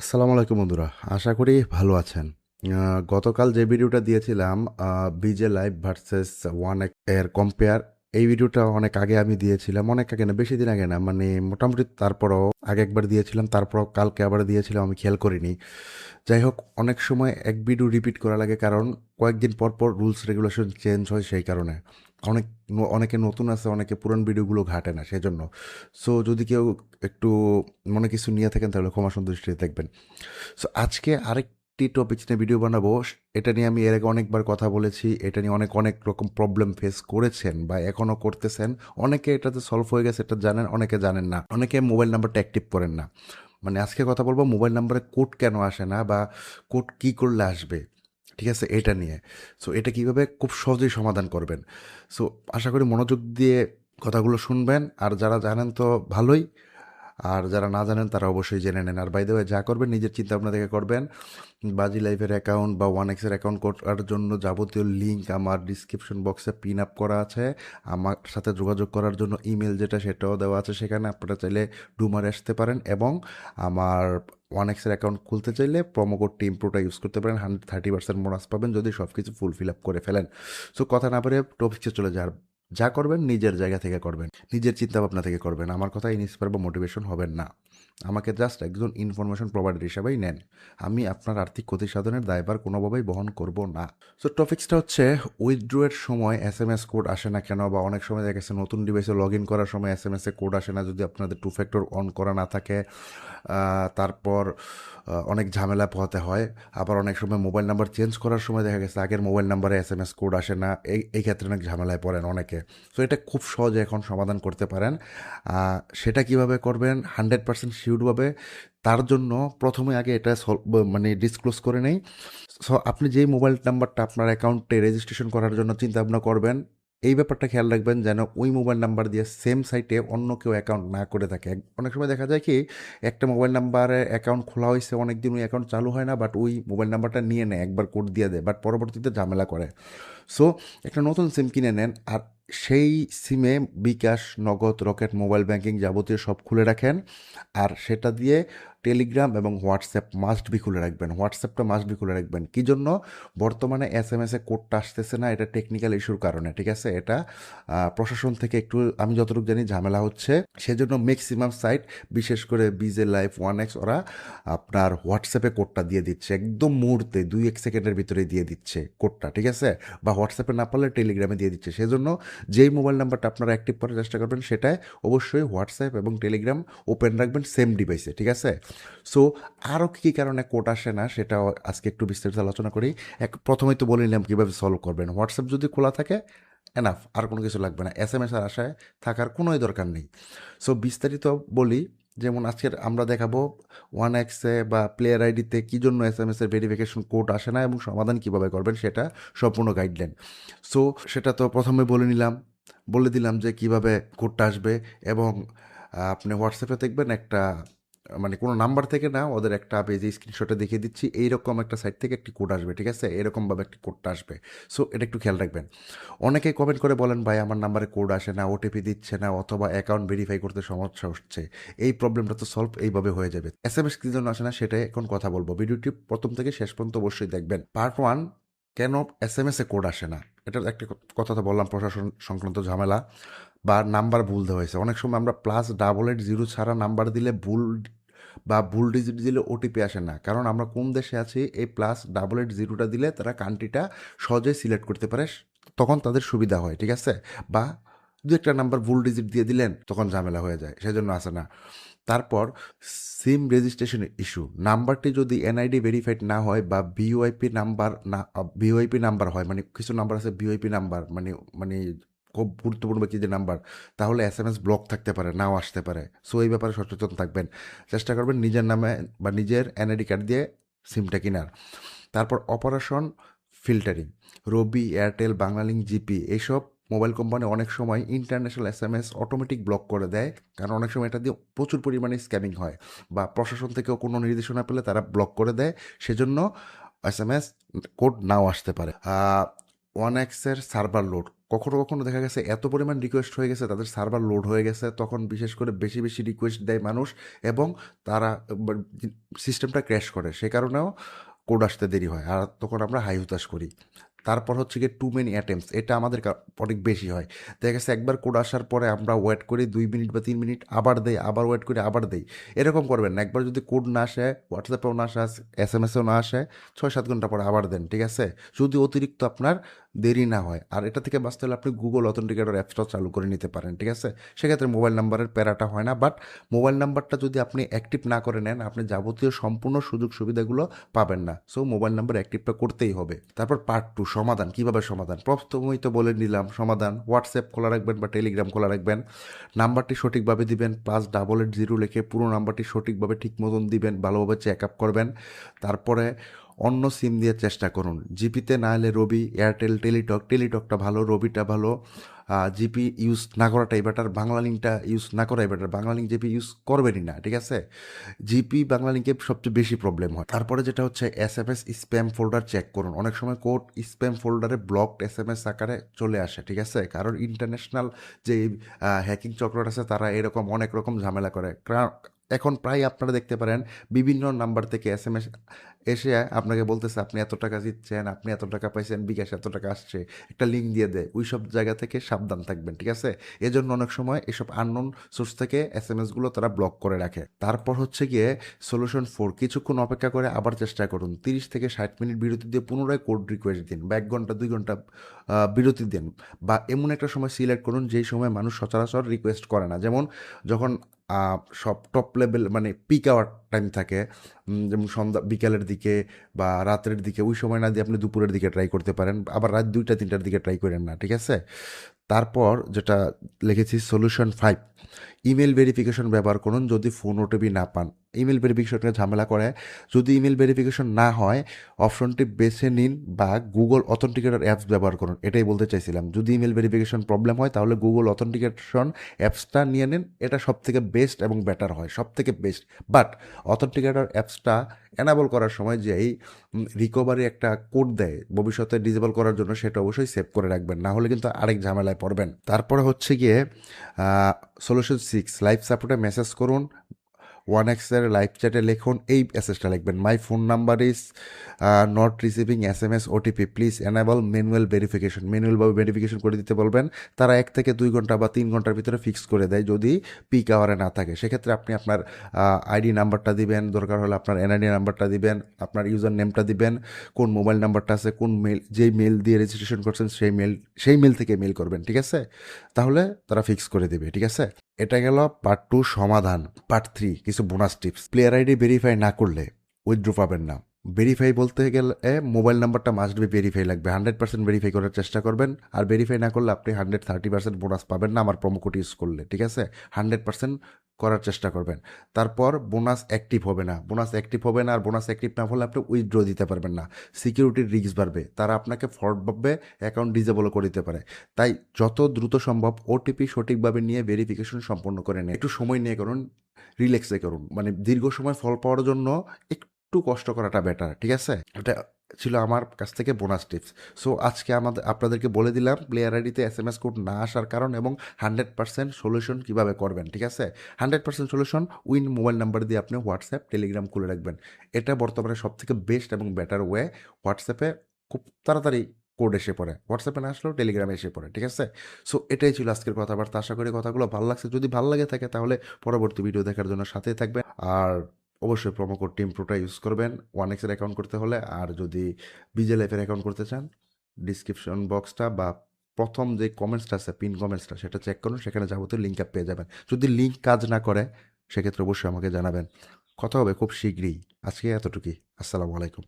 আসসালামু আলাইকুম বন্ধুরা, আশা করি ভালো আছেন। গতকাল যে ভিডিওটা দিয়েছিলাম বিজে লাইভ ভার্সেস ওয়ানের কম্পেয়ার এই ভিডিওটা অনেক আগে আমি দিয়েছিলাম, অনেক আগে না, বেশি দিন আগে না মানে মোটামুটি তারপরও আগে একবার দিয়েছিলাম, তারপরও কালকে আবার দিয়েছিলাম, আমি খেয়াল করিনি। যাই হোক, অনেক সময় এক ভিডিও রিপিট করা লাগে, কারণ কয়েকদিন পর পর রুলস রেগুলেশন চেঞ্জ হয় সেই কারণে। অনেক অনেকে নতুন আছে, অনেকে পুরান ভিডিওগুলো ঘাটে না সেই জন্য সো যদি কেউ একটু মনে কিছু নিয়ে থাকেন, তাহলে ক্ষমা সুন্দর দৃষ্টিতে দেখবেন। সো আজকে আরেকটি টপিক নিয়ে ভিডিও বানাবো। এটা নিয়ে আমি এর আগে অনেকবার কথা বলেছি। এটা নিয়ে অনেক অনেক রকম প্রবলেম ফেস করেছেন বা এখনও করতেছেন। অনেকে এটাতে সলভ হয়ে গেছে, এটা জানেন, অনেকে জানেন না। অনেকে মোবাইল নাম্বারটা অ্যাক্টিভ করেন না। মানে আজকে কথা বলব মোবাইল নাম্বারে কোড কেন আসে না বা কোড কী করলে আসবে? ঠিক আছে, এটা নিয়ে। সো এটা কীভাবে খুব সহজেই সমাধান করবেন। সো আশা করি মনোযোগ দিয়ে কথাগুলো শুনবেন। আর যারা জানেন তো ভালোই। আর যারা না জানেন, তারা অবশ্যই জেনে নেন। আর বাইদে যা করবেন, নিজের চিন্তা ভাবনা থেকে করবেন। বাজি লাইফের অ্যাকাউন্ট বা ওয়ান এক্সের অ্যাকাউন্ট করার জন্য যাবতীয় লিঙ্ক আমার ডিসক্রিপশন বক্সে পিন আপ করা আছে। আমার সাথে যোগাযোগ করার জন্য ইমেল যেটা, সেটাও দেওয়া আছে সেখানে। আপনারা চাইলে ডুমারে আসতে পারেন এবং আমার ওয়ান এক্সের অ্যাকাউন্ট খুলতে চাইলে প্রোমো কোড টিম প্রোটা ইউজ করতে পারেন। হান্ড্রেড থার্টি পার্সেন্ট মোনাস পাবেন যদি সব কিছু ফুল ফিল আপ করে ফেলেন। সো কথা না পারে টপিক্সে চলে যার যা করবেন নিজের জায়গা থেকে করবেন, নিজের চিন্তা ভাবনা থেকে করবেন। আমার কথা ইন্সপায়ার বা মোটিভেশন হবেন না। আমাকে জাস্ট একজন ইনফরমেশন প্রোভাইডার হিসাবেই নেন। আমি আপনার আর্থিক ক্ষতি সাধনের দায়ভার কোনোভাবেই বহন করব না। সো টপিক্সটা হচ্ছে উইথড্রোয়ের সময় এস এম এস কোড আসে না কেন বা অনেক সময় দেখা গেছে নতুন ডিভাইসে লগ ইন করার সময় এস এম এস কোড আসে না যদি আপনাদের টু ফ্যাক্টর অন করা না থাকে। তারপর অনেক ঝামেলা পোহাতে হয়। আবার অনেক সময় মোবাইল নাম্বার চেঞ্জ করার সময় দেখা গেছে আগের মোবাইল নাম্বারে এস এম এস কোড আসে না। এই ক্ষেত্রে অনেক ঝামেলায় পড়েন অনেকে। সো এটা খুব সহজে এখন সমাধান করতে পারেন। সেটা কীভাবে করবেন? হান্ড্রেড পার্সেন্ট শিওরভাবে তার জন্য প্রথমে আগে এটা সলভ মানে ডিসক্লোজ করে নেই। সো আপনি যেই মোবাইল নাম্বারটা আপনার অ্যাকাউন্টে রেজিস্ট্রেশন করার জন্য চিন্তা ভাবনা করবেন এই ব্যাপারটা খেয়াল রাখবেন যেন ওই মোবাইল নাম্বার দিয়ে সেম সাইটে অন্য কেউ অ্যাকাউন্ট না করে থাকে। অনেক সময় দেখা যায় কি, একটা মোবাইল নাম্বারে অ্যাকাউন্ট খোলা হয়েছে অনেক দিন ওই অ্যাকাউন্ট চালু হয় না বাট ওই মোবাইল নাম্বারটা নিয়ে নেয়, একবার কোড দিয়ে দেয় বাট পরবর্তীতে ঝামেলা করে। সো একটা নতুন সিম কিনে নেন, আর সেই সিমে বিকাশ, নগদ, রকেট মোবাইল ব্যাংকিং যাবতীয় সব খুলে রাখেন, আর সেটা দিয়ে টেলিগ্রাম এবং হোয়াটসঅ্যাপ মাস্ট বি খুলে রাখবেন। হোয়াটসঅ্যাপটা মাস্ট বি খুলে রাখবেন। কি জন্য? বর্তমানে এস এম এস এ কোডটা আসতেছে না, এটা টেকনিক্যাল ইস্যুর কারণে, ঠিক আছে? এটা প্রশাসন থেকে একটু, আমি যতটুকু জানি ঝামেলা হচ্ছে। সেজন্য ম্যাক্সিমাম সাইট বিশেষ করে বিজে লাইফ ওয়ান এক্স ওরা আপনার হোয়াটসঅ্যাপে কোডটা দিয়ে দিচ্ছে। একদম মুহূর্তে, দুই এক সেকেন্ডের ভিতরে দিয়ে দিচ্ছে কোডটা ঠিক আছে? বা হোয়াটসঅ্যাপে না পারলে টেলিগ্রামে দিয়ে দিচ্ছে। সেজন্য যেই মোবাইল নাম্বারটা আপনারা অ্যাক্টিভ করার চেষ্টা করবেন, সেটায় অবশ্যই হোয়াটসঅ্যাপ এবং টেলিগ্রাম ওপেন রাখবেন সেম ডিভাইসে ঠিক আছে? সো আরও কী কারণে কোড আসে না, সেটাও আজকে একটু বিস্তারিত আলোচনা করি। এক, প্রথমেই তো বলে নিলাম কীভাবে সলভ করবেন। হোয়াটসঅ্যাপ যদি খোলা থাকে এনাফ আর কোনো কিছু লাগবে না। এস এম এস আর আশায় থাকার কোনোই দরকার নেই। সো বিস্তারিত বলি, যেমন আজকের আমরা দেখাবো ওয়ান এক্সে বা প্লেয়ার আইডিতে কী জন্য এস এম এস এর ভেরিফিকেশন কোড আসে না এবং সমাধান কীভাবে করবেন, সেটা সম্পূর্ণ গাইডলাইন সো সেটা তো প্রথমে বলে নিলাম। বলে দিলাম যে কীভাবে কোডটা আসবে এবং আপনি হোয়াটসঅ্যাপে দেখবেন একটা মানে কোনো নাম্বার থেকে না ওদের একটা পেজে স্ক্রিনশটে দেখিয়ে দিচ্ছি, এইরকম একটা সাইট থেকে একটি কোড আসবে, ঠিক আছে? এরকমভাবে একটি কোডটা আসবে। সো এটা একটু খেয়াল রাখবেন। অনেকেই কমেন্ট করে বলেন, ভাই, আমার নাম্বারে কোড আসে না ওটিপি দিচ্ছে না, অথবা অ্যাকাউন্ট ভেরিফাই করতে সমস্যা হচ্ছে। এই প্রবলেমটা তো সলভ এইভাবে হয়ে যাবে। এস এম এস কী জন্য আসে না, সেটাই এখন কথা বলব। ভিডিওটি প্রথম থেকে শেষ পর্যন্ত অবশ্যই দেখবেন। পার্ট ওয়ান কেন এস এম এসে কোড আসে না? এটার একটা কথা তো বললাম প্রশাসন সংক্রান্ত ঝামেলা। বা নাম্বার ভুল দেওয়া হয়েছে। অনেক সময় আমরা প্লাস ডাবল এইট জিরো ছাড়া নাম্বার দিলে ভুল বা ভুল ডিজিট দিলে ওটিপি আসে না। কারণ আমরা কোন দেশে আছি, এই প্লাস ডাবল এইট জিরোটা দিলে তারা কান্ট্রিটা সহজেই সিলেক্ট করতে পারে, তখন তাদের সুবিধা হয়, ঠিক আছে? বা দু একটা নাম্বার ভুল ডিজিট দিয়ে দিলেন, তখন ঝামেলা হয়ে যায়, সেজন্য আসে না। তারপর সিম রেজিস্ট্রেশন ইস্যু নাম্বারটি যদি এনআইডি ভেরিফাইড না হয় বা ভিওআইপি নাম্বার না ভিওআইপি নাম্বার হয় মানে কিছু নাম্বার আছে ভিওআইপি নাম্বার মানে মানে খুব গুরুত্বপূর্ণ ব্যক্তি যে নাম্বার, তাহলে এস এম এস ব্লক থাকতে পারে, নাও আসতে পারে। সো এই ব্যাপারে সচেতন থাকবেন। চেষ্টা করবেন নিজের নামে বা নিজের এনআইডি কার্ড দিয়ে সিমটা কেনার। তারপর operation filtering Robi Airtel Banglalink GP এইসব মোবাইল কোম্পানি অনেক সময় international S M S automatic block করে দেয়। কারণ অনেক সময় এটা দিয়ে প্রচুর পরিমাণে স্ক্যামিং হয় বা প্রশাসন থেকেও কোনো নির্দেশনা পেলে তারা ব্লক করে দেয়। সেজন্য এস এম এস কোড নাও আসতে পারে। ওয়ান এক্সের সার্ভার লোড কখনো কখনো দেখা গেছে এত পরিমাণ রিকোয়েস্ট হয়ে গেছে, তাদের সার্ভার লোড হয়ে গেছে, তখন বিশেষ করে বেশি বেশি রিকোয়েস্ট দেয় মানুষ এবং তারা সিস্টেমটা ক্র্যাশ করে। সে কারণেও কোড আসতে দেরি হয়। আর তখন আমরা হাই হুতাশ করি। তারপর হচ্ছে গিয়ে টু মেনি অ্যাটেম্পস এটা আমাদের অনেক বেশি হয়। দেখা গেছে একবার কোড আসার পরে আমরা ওয়েট করি দুই মিনিট বা তিন মিনিট আবার দেই, আবার ওয়েট করি, আবার দেই। এরকম করবেন না। একবার যদি কোড না আসে হোয়াটসঅ্যাপেও না আসে এস এম এসেও না আসে, ছয় সাত ঘণ্টা পরে আবার দেন, ঠিক আছে? যদি অতিরিক্ত আপনার দেরি না হয়। আর এটা থেকে বাঁচতে হলে আপনি গুগল অথেন্টিকেটর অ্যাপসটা চালু করে নিতে পারেন, ঠিক আছে? সেক্ষেত্রে মোবাইল নাম্বারের প্যারাটা হয় না বাট মোবাইল নাম্বারটা যদি আপনি অ্যাক্টিভ না করে নেন, আপনি যাবতীয় সম্পূর্ণ সুযোগ সুবিধাগুলো পাবেন না। সো মোবাইল নাম্বার অ্যাক্টিভটা করতেই হবে। তারপর পার্ট টু সমাধান। কীভাবে সমাধান? প্রথমেই তো বলে নিলাম, সমাধান। হোয়াটসঅ্যাপ খোলা রাখবেন বা টেলিগ্রাম খোলা রাখবেন। নাম্বারটি সঠিকভাবে দিবেন প্লাস ডাবল এইট জিরো লিখে পুরো নাম্বারটি সঠিকভাবে ঠিক মতন দিবেন, ভালোভাবে চেক আপ করবেন। তারপরে অন্য সিম দিয়ে চেষ্টা করুন। জিপিতে না হলে রবি এয়ারটেল টেলিটক টেলিটকটা ভালো, রবিটা ভালো। জিপি ইউজ না করাটাই বেটার বাংলা লিঙ্কটা ইউজ না করাই better Banglalink GP use করবেনই না, ঠিক আছে? জিপি, বাংলা লিঙ্কে সবচেয়ে বেশি প্রবলেম হয়। তারপরে যেটা হচ্ছে S M S spam folder check করুন। অনেক সময় কোড স্প্যাম ফোল্ডারে ব্লকড এস এম এস আকারে চলে আসে, ঠিক আছে? কারণ ইন্টারন্যাশনাল যে হ্যাকিং চক্রটা আছে, তারা এরকম অনেক রকম ঝামেলা করে। এখন প্রায় আপনারা দেখতে পারেন, বিভিন্ন নাম্বার থেকে এস এম এস এসে আপনাকে বলতেছে, আপনি এত টাকা দিচ্ছেন আপনি এত টাকা পাইছেন, বিকাশ এত টাকা আসছে। একটা লিঙ্ক দিয়ে দেয়। ওই সব জায়গা থেকে সাবধান থাকবেন, ঠিক আছে? এজন্য অনেক সময় এসব আননোন সোর্স থেকে এস এম এসগুলো তারা ব্লক করে রাখে। তারপর হচ্ছে গিয়ে সলিউশন ফোর কিছুক্ষণ অপেক্ষা করে আবার চেষ্টা করুন। তিরিশ থেকে ষাট মিনিট বিরতি দিয়ে পুনরায় কোড রিকোয়েস্ট দিন বা এক ঘণ্টা, দুই ঘণ্টা বিরতি দিন বা এমন একটা সময় সিলেক্ট করুন যেই সময় মানুষ সচরাচর রিকোয়েস্ট করে না। যেমন যখন সব টপ লেভেল মানে পিক আওয়ার টাইম থাকে যেমন সন্ধ্যা, বিকালের দিকে বা রাতের দিকে, ওই সময় না দিয়ে আপনি দুপুরের দিকে ট্রাই করতে পারেন। আবার রাত দুইটা, তিনটার দিকে ট্রাই করেন না, ঠিক আছে? তারপর যেটা লিখেছি সলিউশন ফাইভ ইমেল ভেরিফিকেশন ব্যবহার করুন যদি ফোন ওটিপি না পান। ইমেল ভেরিফিকেশনে ঝামেলা করে। যদি ইমেল ভেরিফিকেশন না হয় অপশনটি বেছে নিন বা গুগল অথেন্টিকেটর অ্যাপস ব্যবহার করুন। এটাই বলতে চাইছিলাম। যদি ইমেল ভেরিফিকেশন প্রবলেম হয়, তাহলে গুগল অথেন্টিকেশন অ্যাপসটা নিয়ে নিন। এটা সব থেকে বেস্ট এবং বেটার হয় সব থেকে বেস্ট বাট অথেন্টিকেটর অ্যাপসটা এনাবল করার সময় যে এই রিকভারি একটা কোড দেয়, ভবিষ্যতে ডিজেবল করার জন্য সেটা অবশ্যই সেভ করে রাখবেন। না হলে কিন্তু আরেক ঝামেলায় পড়বেন। তারপরে হচ্ছে গিয়ে সলিউশন সিক্স লাইফ সাপোর্টে মেসেজ করুন ওয়ান এক্সের লাইভ চ্যাটে লিখুন, এই মেসেজটা লিখবেন my phone number is not receiving S M S OTP please enable manual verification ম্যানুয়ালভাবে verification করে দিতে বলবেন, তারা এক থেকে দুই ঘণ্টা বা তিন ঘণ্টার ভিতরে ফিক্স করে দেয় যদি পিক আওয়ারে না থাকে। সেক্ষেত্রে আপনি আপনার আইডি নাম্বারটা দিবেন, দরকার হলে আপনার এনআইডি নাম্বারটা দিবেন, আপনার ইউজার নেমটা দিবেন, কোন মোবাইল নাম্বারটা আছে, কোন মেল যেই মেল দিয়ে রেজিস্ট্রেশন করছেন, সেই মেল সেই মেল থেকে মেল করবেন, ঠিক আছে? তাহলে তারা ফিক্স করে দেবে, ঠিক আছে? এটা গেল পার্ট টু সমাধান পার্ট থ্রি কিছু bonus tips player ID verify না করলে উইথড্র পাবেন না। ভেরিফাই বলতে গেলে মোবাইল নাম্বারটা মাস্ট বি ভেরিফাই লাগবে। হান্ড্রেড পার্সেন্ট ভেরিফাই করার চেষ্টা করবেন। আর ভেরিফাই না করলে আপনি হান্ড্রেড থার্টি পার্সেন্ট বোনাস পাবেন না। আমার প্রোমো কোড ইউজ করলে, ঠিক আছে? হান্ড্রেড পার্সেন্ট করার চেষ্টা করবেন। তারপর বোনাস অ্যাক্টিভ হবে না। বোনাস অ্যাক্টিভ হবে না আর বোনাস অ্যাক্টিভ না হলে আপনি উইথড্র দিতে পারবেন না। সিকিউরিটির রিস্ক বাড়বে। তারা আপনাকে ফ্রডভাবে অ্যাকাউন্ট ডিজেবলও করে দিতে পারে। তাই যত দ্রুত সম্ভব ওটিপি সঠিকভাবে নিয়ে ভেরিফিকেশন সম্পন্ন করে নিন। একটু সময় নিয়ে করুন রিল্যাক্সে করুন। মানে দীর্ঘ সময় ফল পাওয়ার জন্য একটু কষ্ট করাটা বেটার ঠিক আছে? এটা ছিল আমার কাছ থেকে বোনাস টিপস সো আজকে আমাদের, আপনাদেরকে বলে দিলাম প্লেয়ার আইডিতে এস এম এস কোড না আসার কারণ এবং হান্ড্রেড পার্সেন্ট সলিউশন কীভাবে করবেন, ঠিক আছে? Hundred percent solution win mobile number দিয়ে আপনি হোয়াটসঅ্যাপ টেলিগ্রাম খুলে রাখবেন। এটা বর্তমানে সব থেকে বেস্ট এবং বেটার ওয়ে হোয়াটসঅ্যাপে খুব তাড়াতাড়ি কোড এসে পড়ে। হোয়াটসঅ্যাপে না আসলেও টেলিগ্রামে এসে পড়ে, ঠিক আছে? সো এটাই ছিল আজকের কথাবার্তা। আশা করি কথাগুলো ভালো লাগছে। যদি ভালো লাগে থাকে তাহলে পরবর্তী ভিডিও দেখার জন্য সাথেই থাকবে আর অবশ্যই প্রোমো কোড টিম প্রোটা ইউজ করবেন। ওয়ান এক্সের অ্যাকাউন্ট করতে হলে আর যদি বিজে লাইফের অ্যাকাউন্ট করতে চান ডিসক্রিপশন বক্সটা বা প্রথম যে কমেন্টসটা আছে পিন কমেন্টসটা সেটা চেক করুন, সেখানে যাবতীয় লিঙ্ক আপ পেয়ে যাবেন। যদি লিঙ্ক কাজ না করে, সেক্ষেত্রে অবশ্যই আমাকে জানাবেন। কথা হবে খুব শীঘ্রই। আজকে এতটুকুই। আসসালামু আলাইকুম।